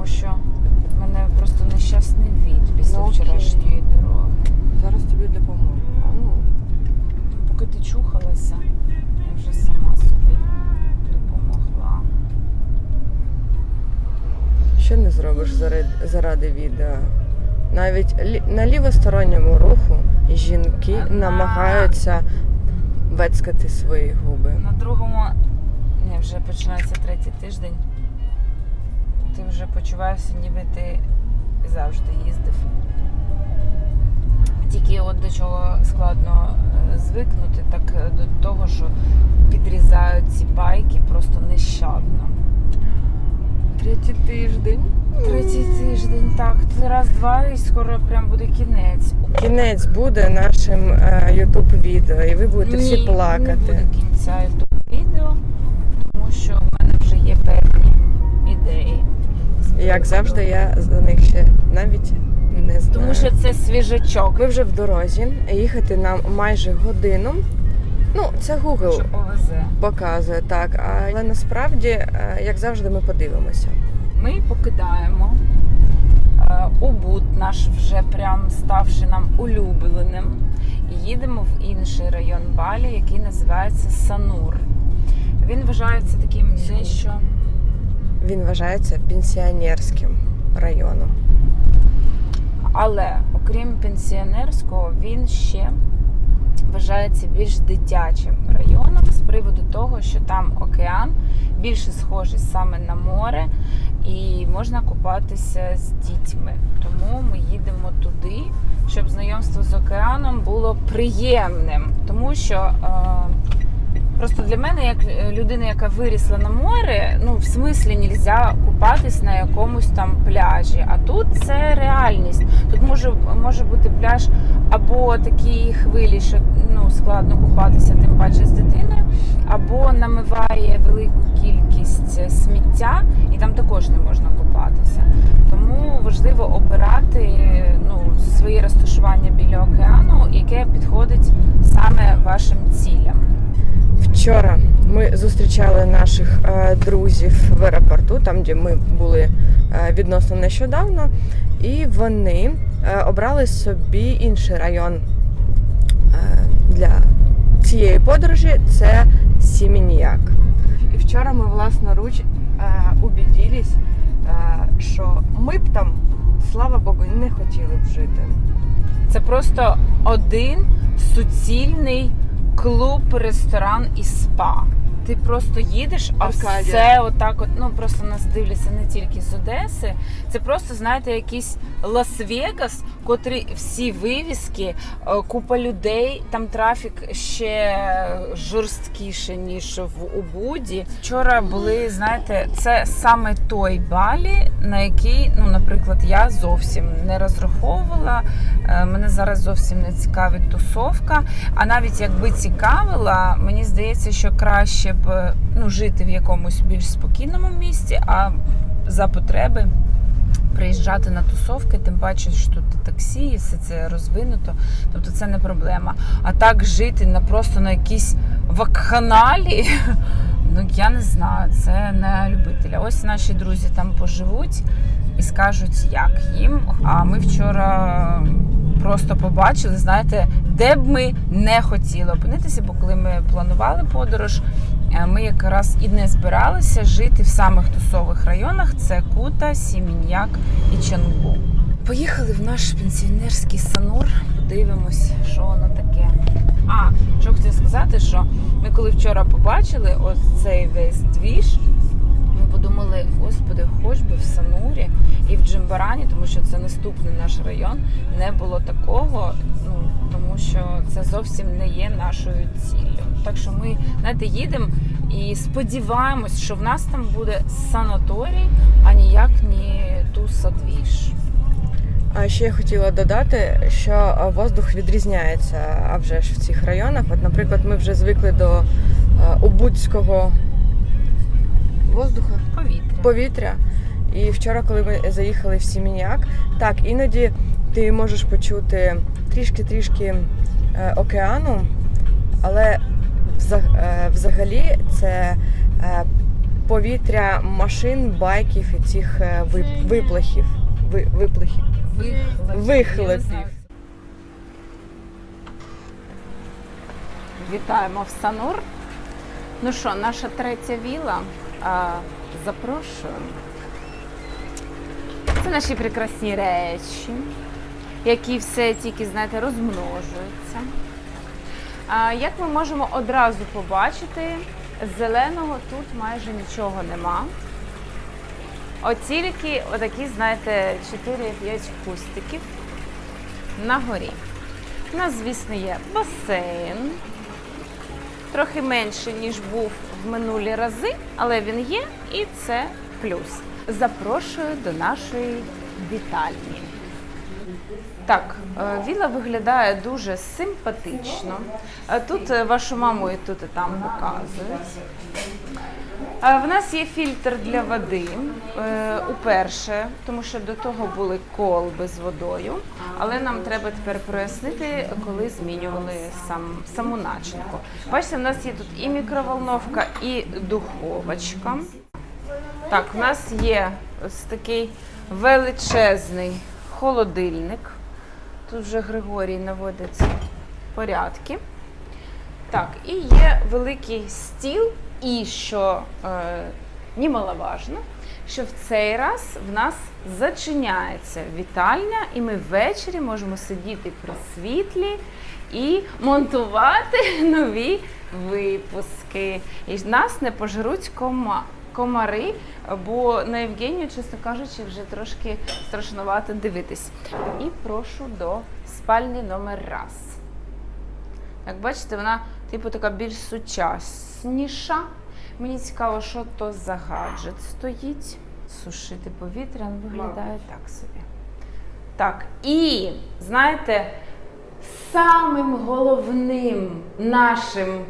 тому що в мене просто нещасний від після Ну, вчорашньої дороги. Зараз тобі допоможу. Ну, Поки ти чухалася, я вже сама собі допомогла. що не зробиш заради, заради відео? Навіть на лівосторонньому руху жінки Ага. намагаються вецькати свої губи. На другому, ні, вже починається третій тиждень. Ти вже почуваєшся, ніби ти завжди їздив. Тільки от до чого складно е, звикнути, так е, до того, що підрізають ці байки просто нещадно. Третій тиждень. Третій тиждень, так, це раз-два і скоро прям буде кінець. Кінець буде нашим ютуб відео, і ви будете всі Ні, Не плакати. буде кінця youtube відео, як завжди, я за них ще навіть не знаю. Тому що це свіжачок. ми вже в дорозі, їхати нам майже годину. Ну, це Google показує так, але насправді, е, як завжди, ми подивимося. Ми покидаємо е, Убуд, наш вже прям ставши нам улюбленим, і їдемо в інший район Балі, який називається Санур. Він вважається таким дещо Він вважається пенсіонерським районом. Але окрім пенсіонерського, він ще вважається більш дитячим районом з приводу того, що там океан більше схожий саме на море, і можна купатися з дітьми. Тому ми їдемо туди, щоб знайомство з океаном було приємним, тому що. Е, Просто для мене, як е, людина, яка вирісла на море, ну в смислі нельзя купатись на якомусь там пляжі. А тут це реальність. Тут може може бути пляж або такі хвилі, що ну складно купатися, тим паче з дитиною, або намиває велику кількість сміття, і там також не можна купатися. Тому важливо обирати ну, своє розташування біля океану, яке підходить саме вашим цілям. Вчора ми зустрічали наших е, друзів в аеропорту, там де ми були е, відносно нещодавно, і вони е, обрали собі інший район для цієї подорожі це Сімініяк. І вчора ми власноруч убіділись, що ми б там, слава Богу, не хотіли б жити. Це просто один суцільний клуб, ресторан і спа. Ти просто їдеш, а Аркадія. все отак, от ну просто нас дивляться не тільки з Одеси. Це просто, знаєте, якийсь Лас-Вегас, котрий всі вивіски, е, купа людей, там трафік ще жорсткіше, ніж в Убуді. Вчора були, знаєте, це саме той балі, на який, ну, наприклад, я зовсім не розраховувала. Е, Мене зараз зовсім не цікавить тусовка. А навіть якби цікавила, мені здається, що краще б ну, жити в якомусь більш спокійному місці, а за потреби приїжджати на тусовки, тим паче, що тут таксі, і все це розвинуто. Тобто це не проблема. А так жити на просто на якійсь вакханалі. Ну я не знаю, це не любителя. Ось наші друзі там поживуть і скажуть, як їм. А ми вчора просто побачили, знаєте, де б ми не хотіли опинитися, бо коли ми планували подорож, е, ми якраз і не збиралися жити в самих тусових районах: це Кута, Сіміньяк і Чангу. Поїхали в наш пенсіонерський санур, подивимось, що воно таке. А, що хотів сказати, що ми коли вчора побачили ось цей весь двіж, ми подумали, господи, хоч би в Санурі і в Джимбарані, тому що це наступний наш район, не було такого, ну тому що це зовсім не є нашою ціллю. Так що ми знаєте, їдемо і сподіваємось, що в нас там буде санаторій, а ніяк не тусадвіж. А ще я хотіла додати, що воздух відрізняється а вже ж в цих районах. От, наприклад, ми вже звикли до убудського воздуха, Повітря. повітря. І вчора, коли ми заїхали в Сіміняк, так іноді ти можеш почути трішки-трішки е, океану, але е, взагалі це е, повітря машин, байків і цих вип- виплахів. Ви- Виплахів. Вихлопів. Вітаємо в Санур. Ну що, наша третя віла. А, запрошуємо. Це наші прекрасні речі, які все тільки, знаєте, розмножуються. А, як ми можемо одразу побачити, зеленого тут майже нічого нема. От тільки отакі, знаєте, 4-5 кустиків на горі. У нас, звісно, є басейн. Трохи менше, ніж був в минулі рази, але він є, і це плюс. Запрошую до нашої вітальні. Так, е, віла виглядає дуже симпатично. Е, Тут е, вашу маму і тут і там показують. В нас є фільтр для води е, уперше, тому що до того були колби з водою, але нам треба тепер прояснити, коли змінювали сам, саму начинку. Бачите, в нас є тут і мікроволновка, і духовочка. Так, у нас є ось такий величезний холодильник. Тут вже Григорій наводить порядки. Так, і є великий стіл, і що е, немаловажно, що в цей раз в нас зачиняється вітальня, і ми ввечері можемо сидіти при світлі і монтувати нові випуски. І нас не пожруть кома. Комари, бо на Євгенію, чесно кажучи, вже трошки страшнувато дивитись. І прошу до спальні номер раз. Як бачите, вона типу така більш сучасніша. Мені цікаво, що то за гаджет стоїть. Сушити повітря ну, виглядає так собі. Так, і знаєте, самим головним нашим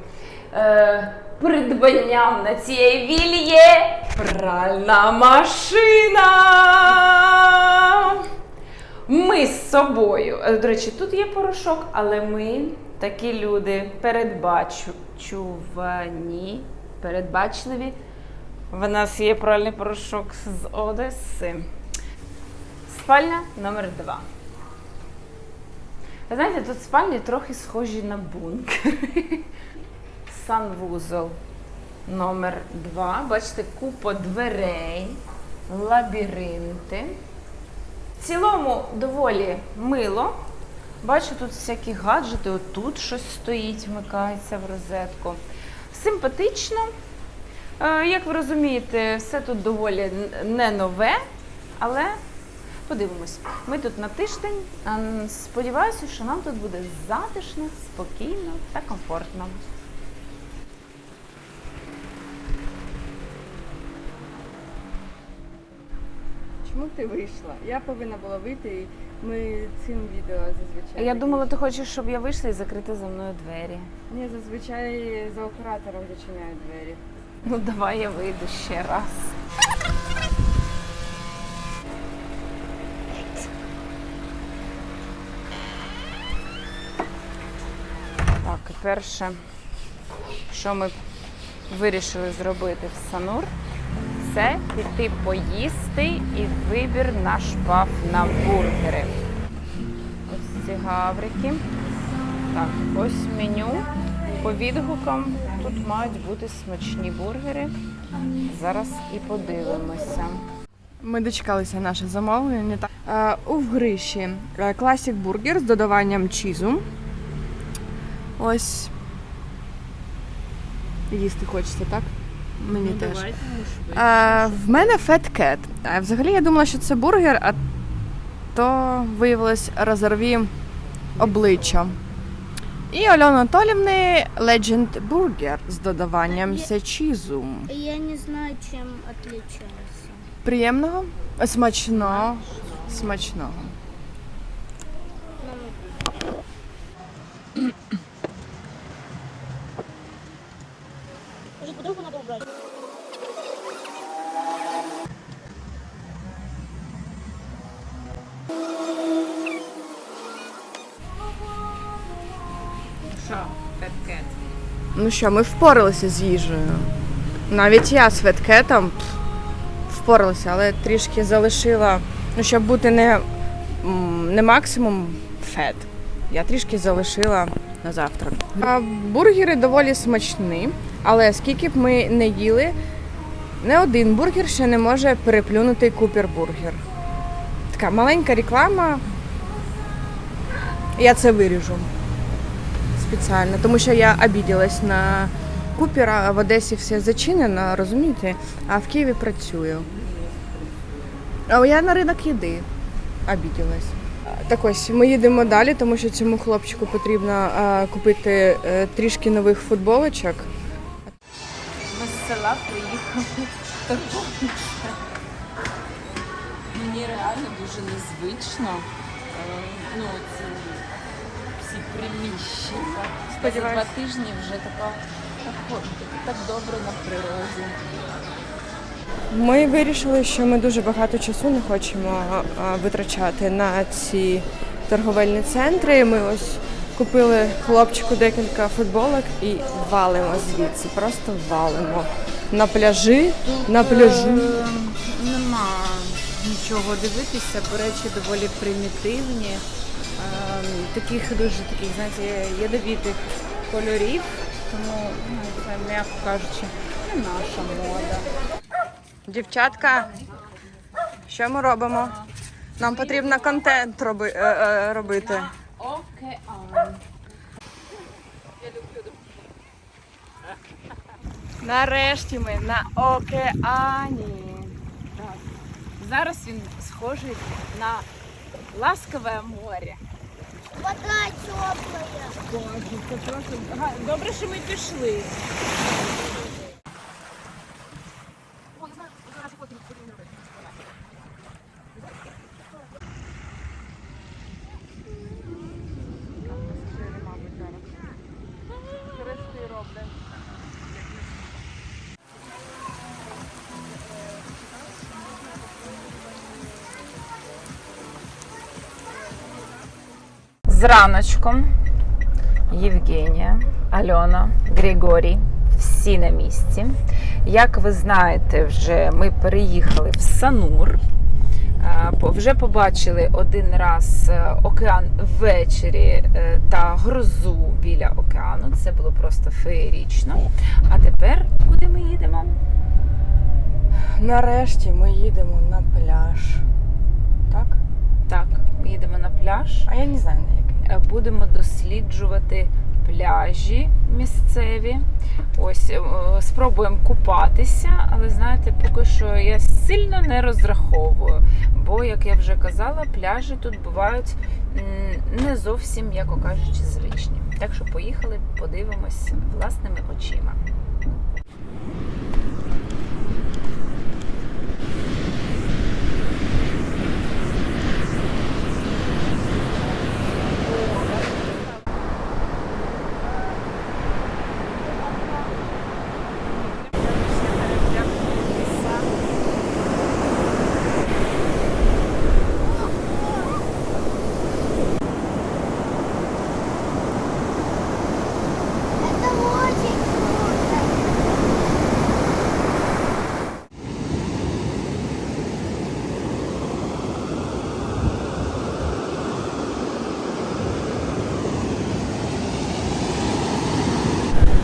е, придбанням на цій вілі є пральна машина. Ми з собою. е, До речі, тут є порошок, але ми такі люди передбачувані, передбачливі. В нас є пральний порошок з Одеси. Спальня номер два. Ви знаєте, тут спальні трохи схожі на бункер. Санвузол номер два. Бачите, купа дверей, лабіринти. В цілому доволі мило. Бачу тут всякі гаджети, отут щось стоїть, вмикається в розетку. Симпатично. Е, Як ви розумієте, все тут доволі не нове, але подивимось. Ми тут на тиждень. Сподіваюся, що нам тут буде затишно, спокійно та комфортно. Чому ти вийшла? Я повинна була вийти, ми цим відео зазвичай. Я думала, ти хочеш, щоб я вийшла і закрити за мною двері. Ні, зазвичай за оператором зачиняють двері. Ну давай я вийду ще раз. Так, і перше, що ми вирішили зробити в Санур, це піти поїсти і вибір наш пав на бургери. Ось ці гаврики. Так, ось меню. По відгукам тут мають бути смачні бургери. Зараз і подивимося. Ми дочекалися наше замовлення. Е, у вгриші класік бургер з додаванням чізу. Ось. Їсти хочеться, так? Мені теж. Е, в мене Fat Cat. Е, Взагалі я думала, що це бургер, а то виявилось розорві обличчя. І Альона Анатолівни Legend Burger з додаванням сечізу. Я не знаю, чем отличается. Приємного, смачного, смачного. Що, ми впоралися з їжею. Навіть я з веткетом впоралася, але трішки залишила, ну, щоб бути не, не максимум фет. Я трішки залишила на завтрак. А бургери доволі смачні, але скільки б ми не їли, не один бургер ще не може переплюнути купербургер. Така маленька реклама. Я це виріжу спеціально, тому що я обіділась на Купера, в Одесі все зачинено, розумієте? А в Києві працюю. А я на ринок їди обіділась. Так ось ми їдемо далі, тому що цьому хлопчику потрібно а, купити е, трішки нових футболочок. Ми з села приїхали Мені реально дуже незвично. е, Ну, всі приміщення. За Сподіваюсь. два тижні вже така, так, так добре на природі. Ми вирішили, що ми дуже багато часу не хочемо витрачати на ці торговельні центри. Ми ось купили хлопчику декілька футболок і валимо звідси. Просто валимо. На пляжі, на пляжі. Е, Нема нічого дивитися, бо речі доволі примітивні. Е, Таких дуже таких, знаєте, ядовітих кольорів. Тому ну, це, м'яко кажучи, не наша мода. Дівчатка, що ми робимо? Нам потрібно контент роби, е, е, робити. Океан. Нарешті ми на океані. Зараз він схожий на ласкове море. Вода теплая. Добре, що ми пішли. З раночком Євгенія, Альона, Григорій, всі на місці. Як ви знаєте, вже ми переїхали в Санур. Вже побачили один раз е, океан ввечері е, та грозу біля океану. Це було просто феєрично. А тепер куди ми їдемо? Нарешті ми їдемо на пляж. Так? Так, ми їдемо на пляж. А я не знаю на який. Е, будемо досліджувати пляжі місцеві. Ось е, спробуємо купатися, але знаєте, поки що я сильно не розраховую. Бо, як я вже казала, пляжі тут бувають не зовсім, м'яко кажучи, звичні. Так що поїхали, подивимось власними очима.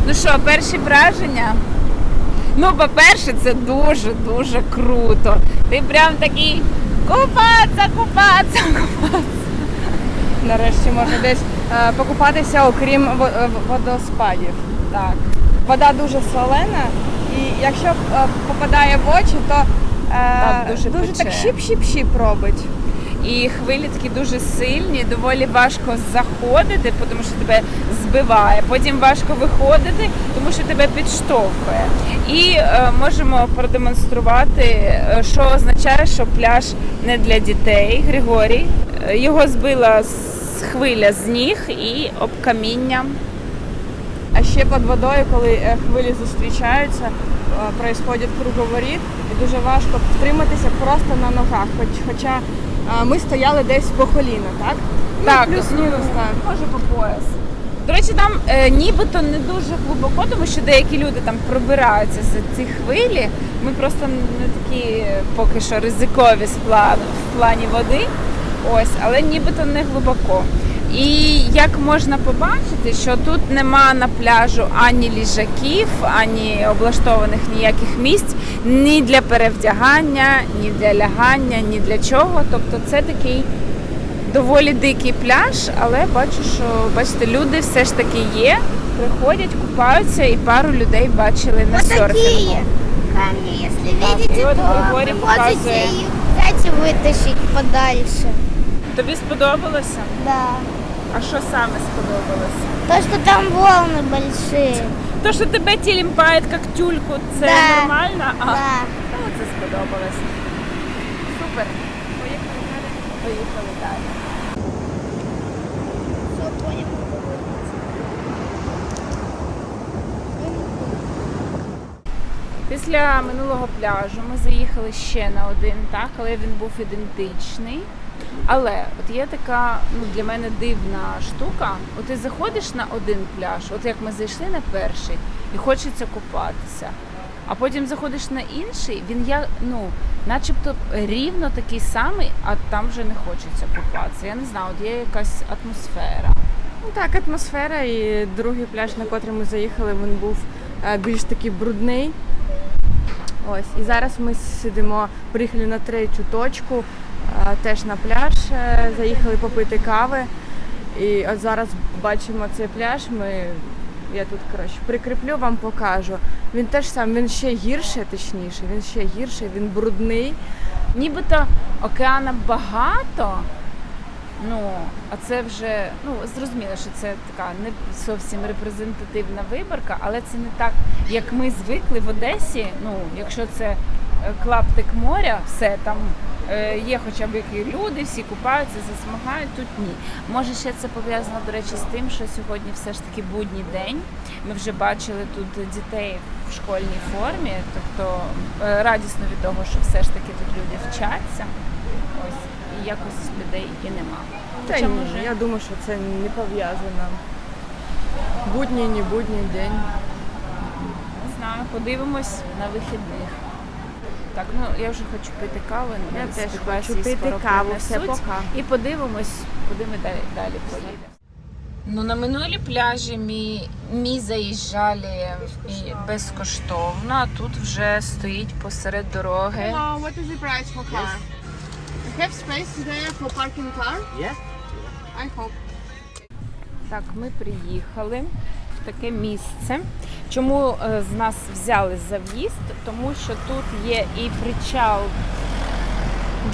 Ну що, перші враження? Ну, по-перше, це дуже-дуже круто. Ти прям такий купатися, купатися, купатися. Нарешті можна десь е, покупатися, окрім во- е, водоспадів. Так. Вода дуже солена, і якщо е, попадає в очі, то е, Так, дуже дуже так пече. щіп-щіп-щіп робить. І хвилі такі дуже сильні, доволі важко заходити, тому що тебе збиває. Потім важко виходити, тому що тебе підштовхує. І е, можемо продемонструвати, е, що означає, що пляж не для дітей. Григорій е, його збила хвиля з ніг і об каміння. А ще під водою, коли е, хвилі зустрічаються, происходять круговоріт, і дуже важко втриматися просто на ногах. Хоч, хоча ми стояли десь по коліна, так? Так, ну, плюс-мінус ну, так. Може по пояс. До речі, там е, нібито не дуже глибоко, тому що деякі люди там пробираються за ці хвилі. Ми просто не такі е, поки що ризикові з плану, в плані води. Ось, але нібито не глибоко. І як можна побачити, що тут нема на пляжу ані ліжаків, ані облаштованих ніяких місць ні для перевдягання, ні для лягання, ні для чого. Тобто це такий доволі дикий пляж, але бачу, що бачите, люди все ж таки є, приходять, купаються, і пару людей бачили на Вот такие серфінгу. камни, если Так, видите, и вот то Григорий вы показывает. можете их взять и вытащить подальше. Тобі сподобалося? Да. А що саме сподобалося? То, что там волны большие. То, що тебе тілімпають як тюльку, це Да. нормально? А, Да. ну, це сподобалось. Супер. Поїхали далі. Поїхали далі. Після минулого пляжу ми заїхали ще на один, так, але він був ідентичний. Але от є така ну, для мене дивна штука. От ти заходиш на один пляж, от як ми зайшли на перший, і хочеться купатися. А потім заходиш на інший, він я, ну, начебто рівно такий самий, а там вже не хочеться купатися. Я не знаю, от є якась атмосфера. Ну так, атмосфера і другий пляж, на котрий ми заїхали, він був е, більш такий брудний. Ось, і зараз ми сидимо, приїхали на третю точку, теж на пляж, е, заїхали попити кави. І от зараз бачимо цей пляж. Ми, я тут коротше прикріплю, вам покажу. Він теж сам, він ще гірше, точніше, він ще гірше, він брудний. Нібито океана багато. Ну, а це вже ну зрозуміло, що це така не зовсім репрезентативна виборка, але це не так, як ми звикли в Одесі. Ну, якщо це клаптик моря, все там е, є хоча б які люди, всі купаються, засмагають. Тут ні. Може, ще це пов'язано, до речі, з тим, що сьогодні все ж таки будній день. Ми вже бачили тут дітей в школьній формі, тобто е, радісно від того, що все ж таки тут люди вчаться. Ось і якось людей і нема. Та ні, може, я думаю, що це не пов'язано. Будній, не будній день. не знаю, подивимось на вихідних. Так, ну я вже хочу пити каву. Я теж хочу пити каву, все пока. І подивимось, куди ми далі, далі поїдемо. Ну, на минулі пляжі ми, ми заїжджали і безкоштовно, а тут вже стоїть посеред дороги. Hello, what is the price for car? We have space there for parking car? Yeah. I hope. Так, ми приїхали таке місце. Чому е, з нас взяли за в'їзд? Тому що тут є і причал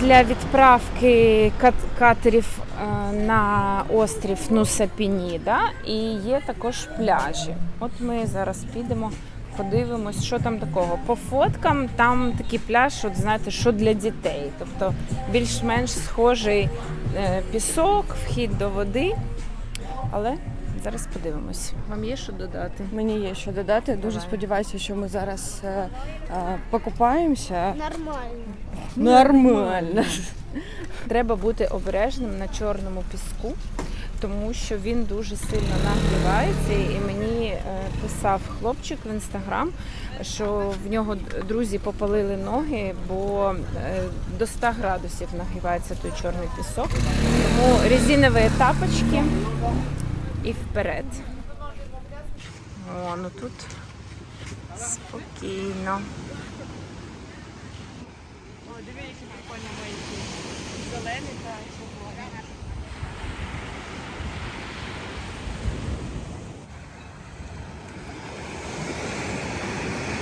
для відправки катерів е, на острів Нусапініда і є також пляжі. От ми зараз підемо. Подивимось, що там такого. По фоткам там такий пляж, от знаєте, що для дітей. Тобто більш-менш схожий е, пісок, вхід до води. Але зараз подивимось. Вам є що додати? Мені є що додати. Дуже Давай. сподіваюся, що ми зараз е, е, покупаємося. Нормально. Нормально. Треба бути обережним на чорному піску, тому що він дуже сильно нагрівається. І мені е, писав хлопчик в інстаграм, що в нього друзі попалили ноги, бо е, до 100 градусів нагрівається той чорний пісок. Тому резинові тапочки і вперед. О, ну тут спокійно.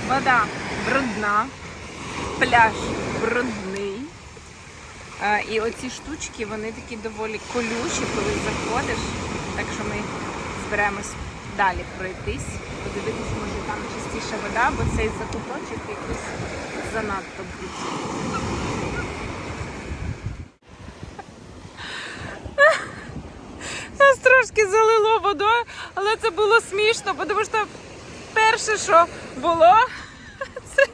Вода брудна, пляж брудний. А, і оці штучки, вони такі доволі колючі, коли заходиш. Так що ми збираємось далі пройтись, подивитись, може там чистіша вода, бо цей закуточок якийсь занадто брудний. Нас трошки залило водою, але це було смішно, тому що перше, що було, це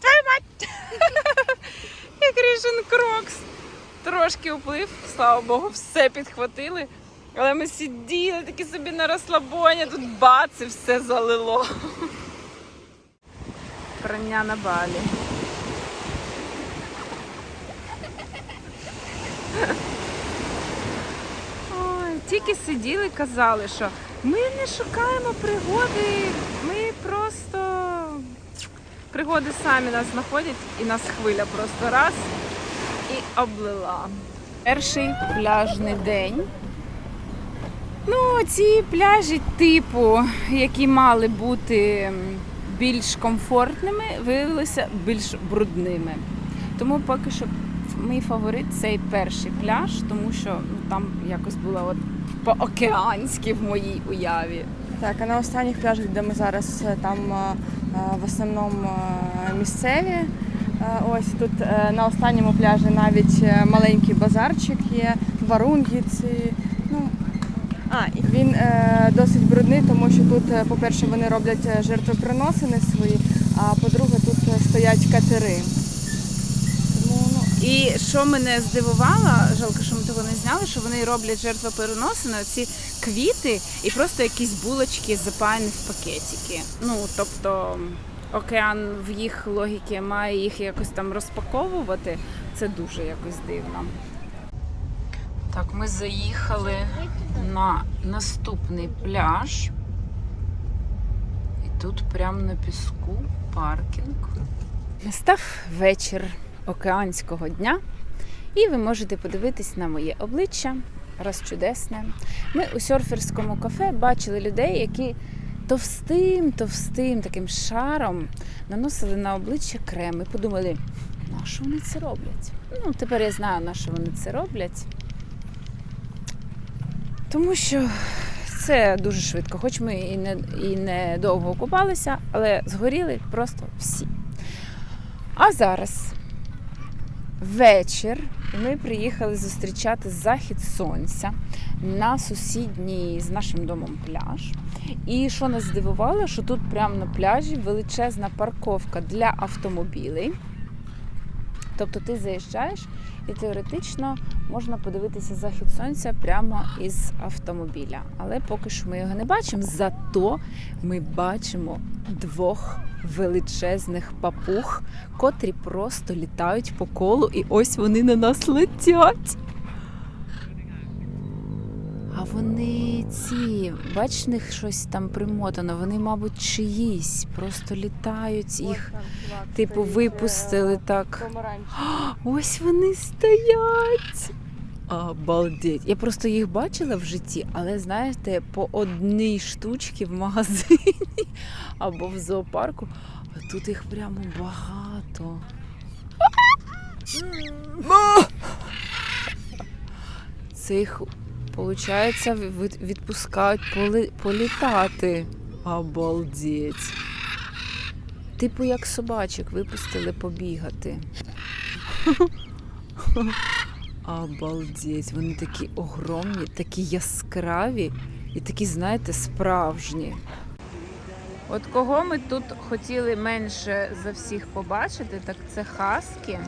твою мать! Як рішен крокс. Трошки уплив, слава Богу, все підхватили. Але ми сиділи такі собі на розслабоні, тут бац і все залило. Прання на балі. Тільки сиділи і казали, що ми не шукаємо пригоди, ми просто пригоди самі нас знаходять і нас хвиля просто раз і облила. Перший пляжний день. Ну, ці пляжі, типу, які мали бути більш комфортними, виявилися більш брудними. Тому поки що мій фаворит цей перший пляж, тому що ну, там якось було от по-океанськи в моїй уяві. Так, а на останніх пляжах, де ми зараз е, там е, е, в основному місцеві. Ось тут на останньому пляжі навіть маленький базарчик є, варунгіці. А, і він е, досить брудний, тому що тут, е, по-перше, вони роблять е, жертвоприносини свої, а по-друге, тут е, стоять катери. Тому, ну, І що мене здивувало, жалко, що ми того не зняли, що вони роблять жертвопереносини, ці квіти і просто якісь булочки запаяні в пакетики. Ну тобто океан в їх логіки має їх якось там розпаковувати. Це дуже якось дивно. Так, ми заїхали на наступний пляж. І тут прямо на піску паркінг. Настав вечір океанського дня, і ви можете подивитись на моє обличчя. Раз чудесне. Ми у серферському кафе бачили людей, які товстим, товстим таким шаром наносили на обличчя крем. І подумали, на що вони це роблять? Ну, тепер я знаю, на що вони це роблять. Тому що це дуже швидко, хоч ми і не, і не довго купалися, але згоріли просто всі. А зараз вечір, ми приїхали зустрічати захід сонця на сусідній з нашим домом пляж. І що нас здивувало, що тут прямо на пляжі величезна парковка для автомобілей. Тобто ти заїжджаєш і теоретично можна подивитися захід сонця прямо із автомобіля. Але поки що ми його не бачимо. Зато ми бачимо двох величезних папуг, котрі просто літають по колу, і ось вони на нас летять. Вони ці, бач, в них щось там примотано, вони, мабуть, чиїсь, просто літають їх. Типу, випустили е, так. Ось вони стоять. Обалдеть. Я просто їх бачила в житті, але знаєте, по одній штучці в магазині або в зоопарку, а тут їх прямо багато. Це їх, виходить, відпускають поли- політати. Обалдеть. Типу як собачок випустили побігати. Обалдеть, вони такі огромні, такі яскраві і такі, знаєте, справжні. От кого ми тут хотіли менше за всіх побачити, так це хаски.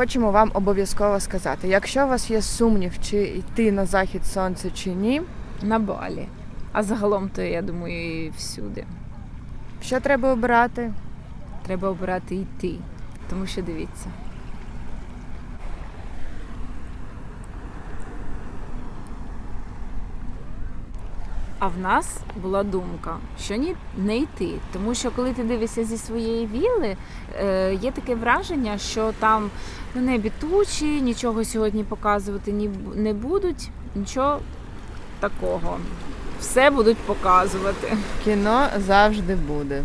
Хочемо вам обов'язково сказати, якщо у вас є сумнів, чи йти на захід сонця чи ні, На балі. А загалом то я думаю і всюди. що треба обирати? Треба обирати йти. Тому що дивіться. А в нас була думка, що ні, не йти. Тому що коли ти дивишся зі своєї віли, е, є таке враження, що там на небі тучі, нічого сьогодні показувати не будуть, нічого такого. Все будуть показувати. Кіно завжди буде.